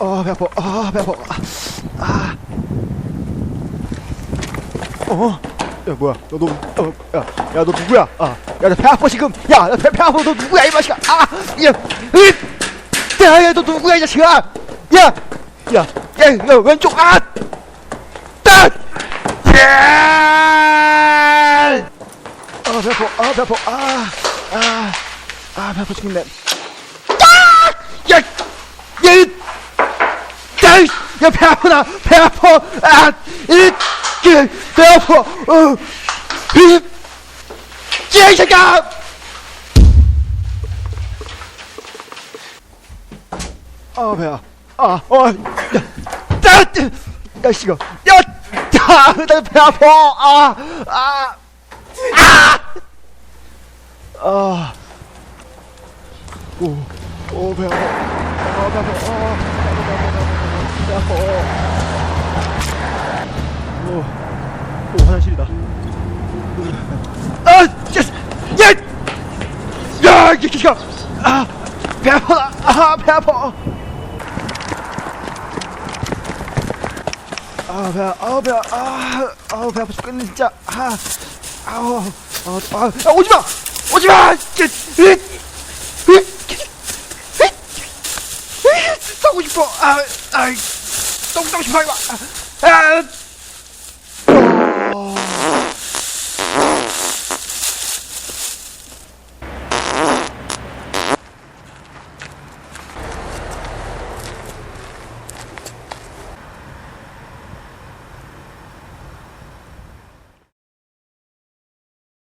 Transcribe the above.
아, 배 아파. 아, 배 아파. 아. 어? 야, 뭐야? 너, 너, 어, 야, 야, 너 누구야? 아, 야, 나 배 아파, 지금. 야, 나 배, 배 아파. 너 누구야, 이 자식아? 아, 야, 으! 야, 야, 너 누구야, 이 자식아? 야! 야, 야, 야, 왼쪽, 아! 딱! 야! 아, 배 아파. 아, 배 아파. 아, 아, 아, 배 아파 죽겠네. 야! 야! 야! 야! 야, 배 아프다! 배 아파! 아! 이! 그, 배 아파! 어! 이! 이 새끼야! 아, 배야. 아, 어, 야, 야, 야, 씨가, 야, 야, 나배 아파! 아, 아, 아! 아, 아파. 아, 배 아파. 아, 배 아파. 오, 오, 화장실이다. 아, 야, 야, 야, 기가, 아, 배 아파, 아, 배 아파. 아, 배, 아, 배, 아, 아, 배 아파 죽겠네 진짜. 아, 아, 아, 아, 오지 마, 오지 마. 으, 으, 으, 싸고 싶어. 아, 아, 똥똥 싶어 이거. 아, 아,